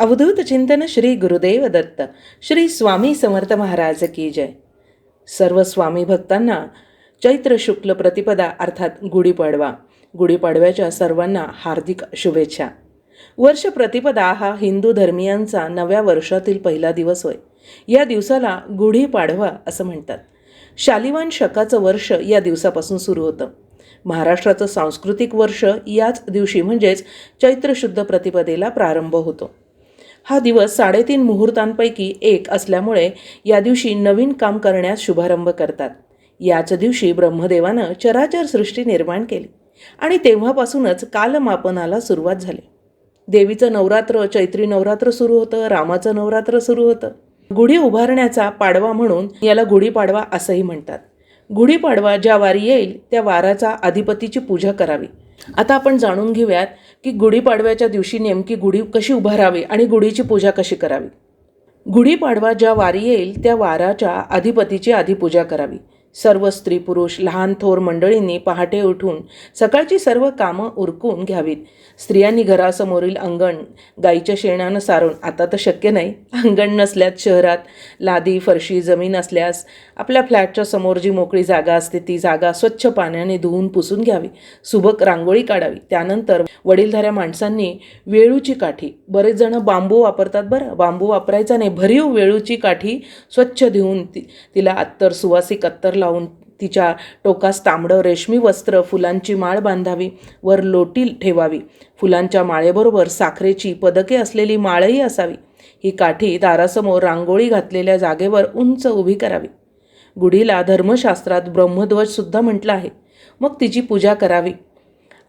अवधूत चिंतन श्री गुरुदेव दत्त श्री स्वामी समर्थ महाराज की जय. सर्व स्वामी भक्तांना चैत्र शुक्ल प्रतिपदा अर्थात गुढीपाडवा गुढीपाडव्याच्या सर्वांना हार्दिक शुभेच्छा. वर्ष प्रतिपदा हा हिंदू धर्मियांचा नव्या वर्षातील पहिला दिवस होय. या दिवसाला गुढीपाडवा असं म्हणतात. शालिवान शकाचं वर्ष या दिवसापासून सुरू होतं. महाराष्ट्राचं सांस्कृतिक वर्ष याच दिवशी म्हणजेच चैत्र शुद्ध प्रतिपदेला प्रारंभ होतो. हा दिवस साडेतीन मुहूर्तांपैकी एक असल्यामुळे या दिवशी नवीन काम करण्यास शुभारंभ करतात. याच दिवशी ब्रह्मदेवानं चराचर सृष्टी निर्माण केली आणि तेव्हापासूनच कालमापनाला सुरुवात झाली. देवीचं नवरात्र चैत्री नवरात्र सुरू होतं रामाचं नवरात्र सुरू होतं. गुढी उभारण्याचा पाडवा म्हणून याला गुढीपाडवा असंही म्हणतात. गुढीपाडवा ज्या वारी येईल त्या वाराचा अधिपतीची पूजा करावी. आता आपण जाणून घेऊयात की गुढीपाडव्याच्या दिवशी नेमकी गुढी कशी उभारावी आणि गुढीची पूजा कशी करावी. गुढीपाडवा ज्या वारी येईल त्या वाराच्या अधिपतीची आधी पूजा करावी. सर्व स्त्री पुरुष लहान थोर मंडळींनी पहाटे उठून सकाळची सर्व कामं उरकून घ्यावीत. स्त्रियांनी घरासमोरील अंगण गाईच्या शेणानं सारून आता तर शक्य नाही अंगण नसल्यात शहरात. लादी फरशी जमीन असल्यास आपल्या फ्लॅटच्या समोर जी मोकळी जागा असते ती जागा स्वच्छ पाण्याने धुवून पुसून घ्यावी. सुबक रांगोळी काढावी. त्यानंतर वडीलधाऱ्या माणसांनी वेळूची काठी. बरेच जण बांबू वापरतात बरं. बांबू वापरायचा नाही भरीव वेळूची काठी स्वच्छ धुवून ती तिला अत्तर सुवासिक अत्तर लावून तिच्या टोकास तांबडं रेशमी वस्त्र फुलांची माळ बांधावी वर लोटी ठेवावी. फुलांच्या माळेबरोबर साखरेची पदके असलेली माळही असावी. ही काठी दारासमोर रांगोळी घातलेल्या जागेवर उंच उभी करावी. गुढीला धर्मशास्त्रात ब्रह्मध्वजसुद्धा म्हटलं आहे. मग तिची पूजा करावी.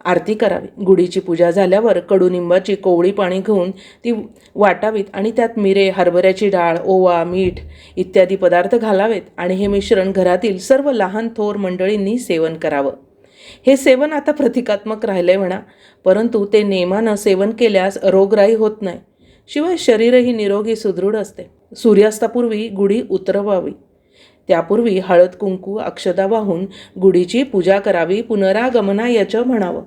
आरती करावी. गुढीची पूजा झाल्यावर कडुनिंबाची कोवळी पाणी घेऊन ती वाटावीत आणि त्यात मिरे हरभऱ्याची डाळ ओवा मीठ इत्यादी पदार्थ घालावेत आणि हे मिश्रण घरातील सर्व लहान थोर मंडळींनी सेवन करावं. हे सेवन आता प्रतिकात्मक राहिलंय म्हणा परंतु ते नेमानं सेवन केल्यास रोगराई होत नाही. शिवाय शरीरही निरोगी सुदृढ असते. सूर्यास्तापूर्वी गुढी उतरवावी. त्यापूर्वी हळद कुंकू अक्षदा वाहून गुढीची पूजा करावी पुनरागमना याचं म्हणावं.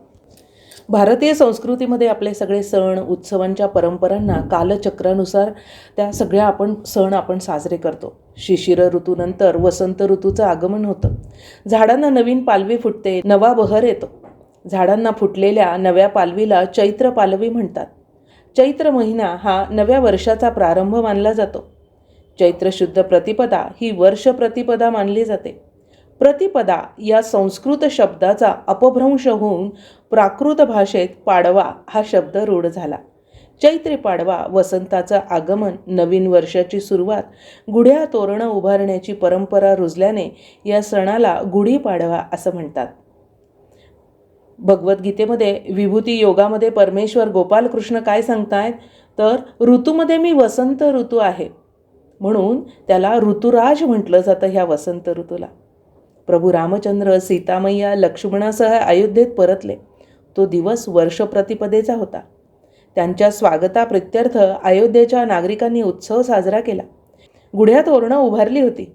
भारतीय संस्कृतीमध्ये आपले सगळे सण उत्सवांच्या परंपरांना कालचक्रानुसार त्या सगळ्या आपण सण आपण साजरे करतो. शिशिर ऋतूनंतर वसंत ऋतूचं आगमन होतं. झाडांना नवीन पालवी फुटते नवा बहर येतो. झाडांना फुटलेल्या नव्या पालवीला चैत्र पालवी म्हणतात. चैत्र महिना हा नव्या वर्षाचा प्रारंभ मानला जातो. चैत्र शुद्ध प्रतिपदा ही वर्ष प्रतिपदा मानली जाते. प्रतिपदा या संस्कृत शब्दाचा अपभ्रंश होऊन प्राकृत भाषेत पाडवा हा शब्द रूढ झाला. चैत्री पाडवा वसंताचं आगमन नवीन वर्षाची सुरुवात गुढ्या तोरणं उभारण्याची परंपरा रुजल्याने या सणाला गुढी पाडवा असं म्हणतात. भगवद्गीतेमध्ये विभूती योगामध्ये परमेश्वर गोपालकृष्ण काय सांगतायत? तर ऋतूमध्ये मी वसंत ऋतू आहे. म्हणून त्याला ऋतुराज म्हटलं जातं ह्या वसंत ऋतूला. प्रभू रामचंद्र सीतामय्या लक्ष्मणासह अयोध्येत परतले. तो दिवस वर्ष प्रतिपदेचा होता. त्यांच्या स्वागताप्रित्यर्थ अयोध्येच्या नागरिकांनी उत्सव साजरा केला. गुढ्यात ओरणं उभारली होती.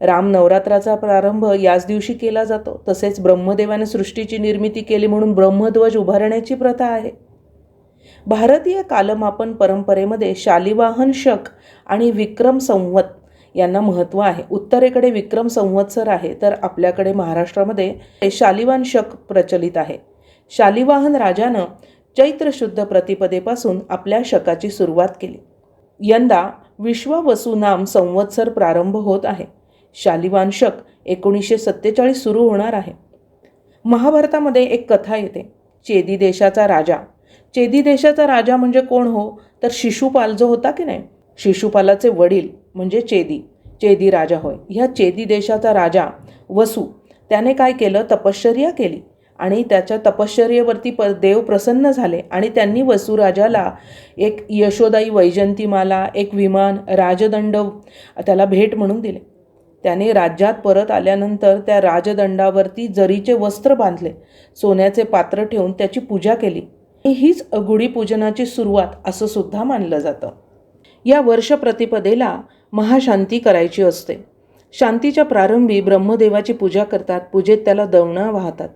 राम नवरात्राचा प्रारंभ याच दिवशी केला जातो. तसेच ब्रह्मदेवाने सृष्टीची निर्मिती केली म्हणून ब्रह्मध्वज उभारण्याची प्रथा आहे. भारतीय कालमापन परंपरेमध्ये शालिवाहन शक आणि विक्रम संवत यांना महत्त्व आहे. उत्तरेकडे विक्रम संवत्सर आहे तर आपल्याकडे महाराष्ट्रामध्ये शालिवान शक प्रचलित आहे. शालिवाहन राजानं चैत्र शुद्ध प्रतिपदेपासून आपल्या शकाची सुरुवात केली. यंदा विश्ववसुनाम संवत्सर प्रारंभ होत आहे. शालिवान शक एकोणीसशे सत्तेचाळीस सुरू होणार आहे. महाभारतामध्ये एक कथा येते. चेदी देशाचा राजा. चेदी देशाचा राजा म्हणजे कोण हो? तर शिशुपाल जो होता की नाही? शिशुपालाचे वडील म्हणजे चेदी चेदी राजा होय. ह्या चेदी देशाचा राजा वसू त्याने काय केलं? तपश्चर्या केली. आणि त्याच्या तपश्चर्येवरती प देव प्रसन्न झाले आणि त्यांनी वसुराजाला एक यशोदाई वैजंतीमाला एक विमान राजदंड त्याला भेट म्हणून दिले. त्याने राज्यात परत आल्यानंतर त्या राजदंडावरती जरीचे वस्त्र बांधले सोन्याचे पात्र ठेवून त्याची पूजा केली. हीच गुढीपूजनाची सुरुवात असं सुद्धा मानलं जातं. या वर्ष प्रतिपदेला महाशांती करायची असते. शांतीच्या प्रारंभी ब्रह्मदेवाची पूजा करतात पूजेत त्याला दवणं वाहतात.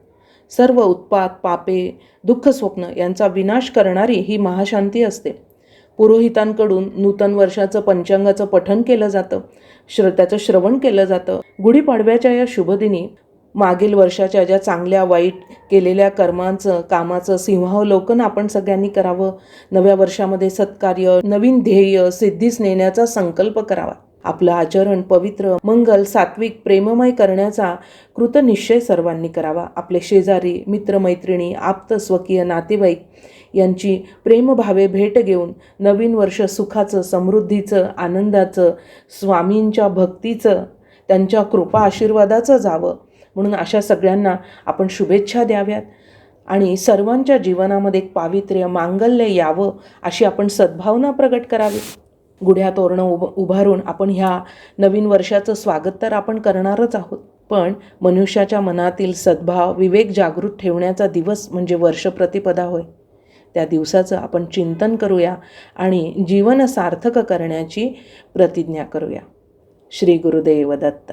सर्व उत्पात पापे दुःख स्वप्न यांचा विनाश करणारी ही महाशांती असते. पुरोहितांकडून नूतन वर्षाचं पंचांगाचं पठण केलं जातं. श्र त्याचं श्रवण केलं जातं. गुढीपाडव्याच्या या शुभदिनी मागील वर्षाच्या ज्या चांगल्या वाईट केलेल्या कर्मांचं कामाचं सिंहावलोकन आपण सगळ्यांनी करावं. नव्या वर्षामध्ये सत्कार्य नवीन ध्येय सिद्धीस नेण्याचा संकल्प करावा. आपलं आचरण पवित्र मंगल सात्विक प्रेममय करण्याचा कृतनिश्चय सर्वांनी करावा. आपले शेजारी मित्रमैत्रिणी आप्त स्वकीय नातेवाईक यांची प्रेमभावे भेट घेऊन नवीन वर्ष सुखाचं समृद्धीचं आनंदाचं स्वामींच्या भक्तीचं त्यांच्या कृपा आशीर्वादाचं जावं. म्हणून अशा सगळ्यांना आपण शुभेच्छा द्याव्यात. आणि सर्वांच्या जीवनामध्ये एक पावित्र्य मांगल्य यावं अशी आपण सद्भावना प्रकट करावी. गुढ्या तोरणं उभ उभारून आपण ह्या नवीन वर्षाचं स्वागत तर आपण करणारच आहोत. पण मनुष्याच्या मनातील सद्भाव विवेक जागृत ठेवण्याचा दिवस म्हणजे वर्ष प्रतिपदा होय. त्या दिवसाचं आपण चिंतन करूया आणि जीवन सार्थक करण्याची प्रतिज्ञा करूया. श्री गुरुदेव दत्त.